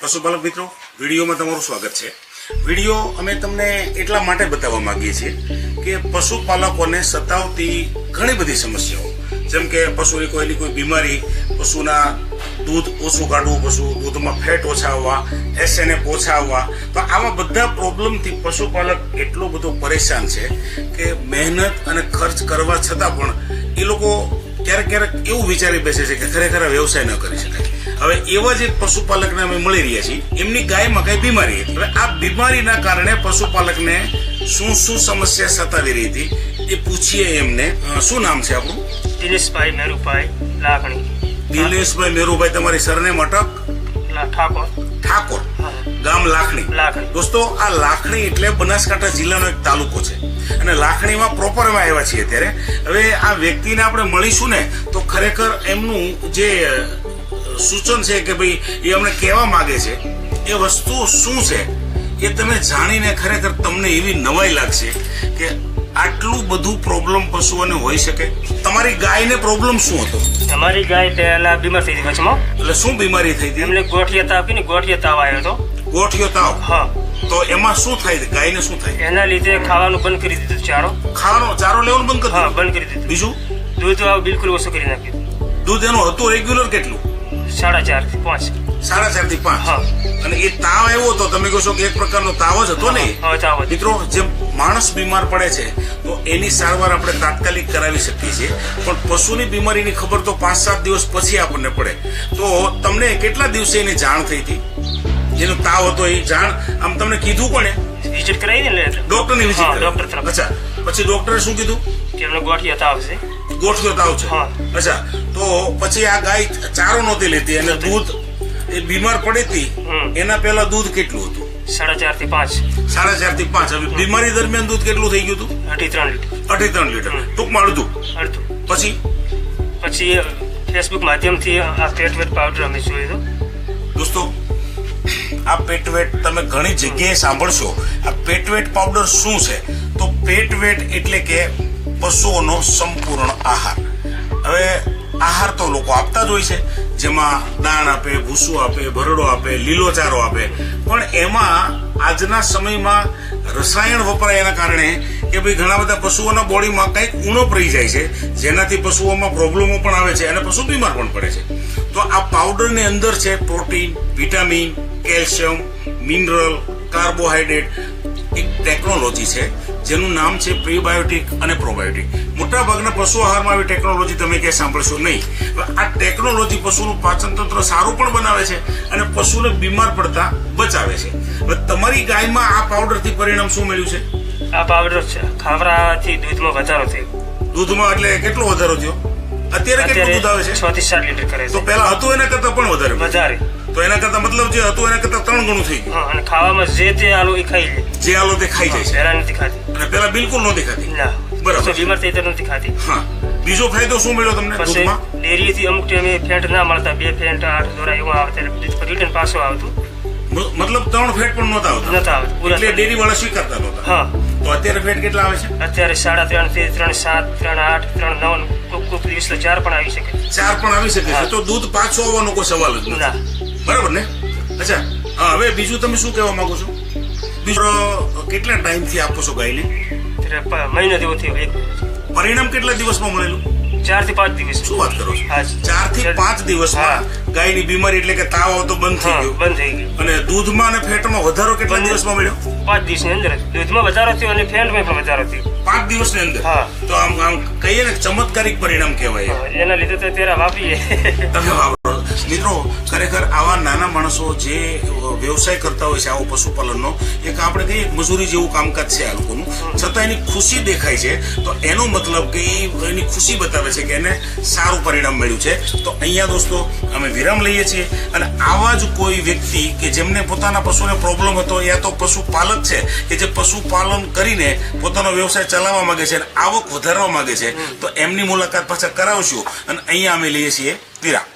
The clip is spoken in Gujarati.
પશુપાલક મિત્રો, વિડીયોમાં તમારું સ્વાગત છે. વીડિયો અમે તમને એટલા માટે બતાવવા માંગીએ છીએ કે પશુપાલકોને સતાવતી ઘણી બધી સમસ્યાઓ, જેમ કે પશુની કોઈની કોઈ બીમારી, પશુના દૂધ ઓછું કાઢવું, પશુ દૂધમાં ફેટ ઓછા આવવા એસએનએફ ઓછા આવવા. તો આવા બધા પ્રોબ્લેમથી પશુપાલક એટલો બધો પરેશાન છે કે મહેનત અને ખર્ચ કરવા છતાં પણ એ લોકો ક્યારેક ક્યારેક એવું વિચારી બેસે છે કે ખરેખર વ્યવસાય ન કરી શકાય. હવે એવા જ એક પશુપાલકને અમે મળી રહ્યા છીએ એમની ગાયમાં કઈ બીમારી હતી. હવે આ બીમારીના કારણે પશુપાલકને શું શું સમસ્યા સતાવી રહી હતી એ પૂછીએ એમને. શું નામ છે આપણું? દિનેશભાઈ મેરુભાઈ લાખણી દિનેશભાઈ મેરુભાઈ તમારી સરનેમ અટક? ઠાકોર. ઠાકોર. ગામ લાખણી. દોસ્તો આ લાખણી એટલે બનાસકાંઠા જિલ્લાનો એક તાલુકો છે. અને લાખણીમાં પ્રોપર અમે આવ્યા છીએ અત્યારે. હવે આ વ્યક્તિને આપણે મળીશું ને તો ખરેખર એમનું જે સૂચન છે કે ભાઈ એ અમને કહેવા માગે છે એ વસ્તુ શું છે? એ તમે જાણીને ખરેખર તમને એવી નવાઈ લાગશે કે આટલું બધું પ્રોબ્લેમ પશુઓને હોઈ શકે. તમારી ગાયને પ્રોબ્લેમ શું હતો? અમારી ગાય પહેલા બીમાર થઈ હતી વચમાં એટલે શું બીમારી થઈ હતી એમને ગોઠિયા તાવ કે ગોઠિયા તાવ આવ્યો હતો. ગોઠિયો તાવ? હા. તો એમાં શું થાય? ગાયને શું થાય? એના લીધે ખાવાનું બંધ કરી દીધું ચારો. ખાવાનો ચારો લેવાનું બંધ કરી હા બંધ કરી દીધું. બીજું? દૂધ બિલકુલ ઓછું કરી નાખ્યું. દૂધ એનું હતું રેગ્યુલર કેટલું? સાડા ચારથી પાંચ. સાડા ચારથી પાંચ? અને એ તાવ આવ્યો હતો તમે કહો છો કે એક પ્રકારનો તાવ જ હતો ને? તાવ મિત્રો જે માણસ બીમાર પડે છે તો એની સારવાર આપણે તાત્કાલિક કરાવી શકીએ છીએ. પણ પશુની બીમારીની ખબર તો પાંચ સાત દિવસ પછી આપણને પડે. તો તમને કેટલા દિવસે એની જાણ થઈ હતી? જેનો તાવ હતો એ જાણ આમ તમને કીધું કોને વિઝિટ કરાવી ને ડોક્ટરની વિઝિટ ડોક્ટર અચ્છા. પછી ડોક્ટરે શું કીધું? કે એમને ગોઠિયા તાવ છે. ગોઠિયો તાવ છે. હા. અચ્છા તો પછી આ ગાય ચારો નહોતી લેતી અને દૂધ એ બીમાર પડી હતી એના પહેલા દૂધ કેટલું હતું? સાડા ચારથી પાંચ. સાડા ચારથી પાંચ. હવે બીમારી દરમિયાન દૂધ કેટલું થઈ ગયું હતું? અઢી ત્રણ લીટર. અઢી ત્રણ લીટર. ટૂંકમાં અડધું. અડધું. પછી? પછી ફેસબુક માધ્યમથી આ પેટવેટ પાવડર અમે જોયો દોસ્તો આ પેટવેટ તમે ઘણી જગ્યાએ સાંભળશો. આ પેટવેટ પાવડર શું છે? તો પેટવેટ એટલે કે પશુઓનો સંપૂર્ણ આહાર. હવે આહાર તો લોકો આપતા જ હોય છે. જેમાં દાણ આપે, ભૂસું આપે, ભરડો આપે લીલો ચારો આપે. પણ એમાં આજના સમયમાં રસાયણ વપરાય એના કારણે કે ભાઈ ઘણા બધા પશુઓના બોડીમાં કંઈક ઉણપ રહી જાય છે. જેનાથી પશુઓમાં પ્રોબ્લેમો પણ આવે છે અને પશુ બીમાર પણ પડે છે. તો આ પાવડરની અંદર છે protein, vitamin, calcium, mineral, carbohydrate એક ટેકનોલોજી છે જેનું નામ છે પ્રીબાયોટિક અને પ્રોબાયોટિક મોટાભાગના પશુ આહારમાં આવી ટેકનોલોજી તમે ક્યાંય સાંભળશો નહીં. આ ટેકનોલોજી પશુનું પાચનતંત્ર સારું પણ બનાવે છે અને પશુને બીમાર પડતા બચાવે છે. તમારી ગાયમાં આ પાવડરથી પરિણામ શું મળ્યું છે? આ પાવડર છે. ખાવરાથી દૂધમાં વધારો થયો. દૂધમાં એટલે કેટલો વધારો થયો? અત્યારે કેટલું દૂધ આવે છે? છ થી સાત લીટર કરે તો પહેલા હતું એના કરતા પણ વધારે. વધારે. તો એના કરતા મતલબ જે હતું એના કરતા ત્રણ ગણું થઈ ગયું. અને ખાવામાં જે તે આલો એ ખાઈ લે. જે આલો તે ખાઈ જાય છે. પહેલા નથી ખાતી અને પેલા બિલકુલ ન ખાતી ના બરાબર. બીમાર થઈ તો નથી ખાતી હા. બીજો ફાયદો શું મળ્યો તમને પછી ડેરી થી અમુક ટાઈમે ફેટ ના મળતા બે ફેટ આઠ દોરા એવું આવે ત્યારે રિટર્ન પાછો આવતું. મતલબ ત્રણ ફેટ પણ નહોતા આવતા. નતા આવતું એટલે ડેરી વાળા સ્વીકારતા નહોતા. હા. તો અત્યારે ફેટ કેટલા આવે છે? અત્યારે સાડા ત્રણથી ત્રણ સાત ત્રણ આઠ ત્રણ નવ કોઈ કોક દિવસ ચાર પણ આવી શકે. ચાર પણ આવી શકે છે. તો દૂધ પાછું આવવાનો કોઈ સવાલ જ ના. નથી બરાબર ને? અચ્છા હવે બીજું તમે શું કહેવા માંગો છો? બીજું કેટલા ટાઈમથી આપો છો ગાયને? મહિનો જેવો પરિણામ કેટલા દિવસમાં મળેલું? ચારથી પાંચ દિવસ. શું વાત કરો છો. ચારથી પાંચ દિવસમાં ગાયની બીમારી એટલે કે તાવ આવતો બંધ થઈ ગયો. બંધ થઈ ગયું. અને દૂધમાં અને ફેટમાં વધારો કેટલા. દિવસમાં મળ્યો? પાંચ દિવસની અંદર. દૂધમાં વધારો થયો અને ફેટમાં પણ વધારો થયો. પાંચ દિવસની અંદર. તો આમ આમ કહીએ ને ચમત્કારિક પરિણામ કહેવાય એના લીધે તો અત્યારે વાપરીએ. તમે વાપરો. મિત્રો, ખરેખર આવા નાના માણસો જે વ્યવસાય કરતા હોય છે, આવો પશુપાલનનો એક આપણે કહીએ મજૂરી જેવું કામકાજ છે આ લોકોનું. છતાં એની ખુશી દેખાય છે, તો એનો મતલબ કે એની ખુશી બતાવે છે કે એને સારું પરિણામ મળ્યું છે. તો અહીંયા દોસ્તો, અમે વિરામ લઈએ છીએ અને આવા જ કોઈ વ્યક્તિ કે જેમને પોતાના પશુને પ્રોબ્લેમ હતો યા તો પશુપાલક છે, કે જે પશુપાલન કરીને પોતાનો વ્યવસાય ચલાવવા માંગે છે અને આવક વધારવા માંગે છે, તો એમની મુલાકાત પાછા કરાવશું. અને અહીંયા અમે લઈએ છીએ વિરામ.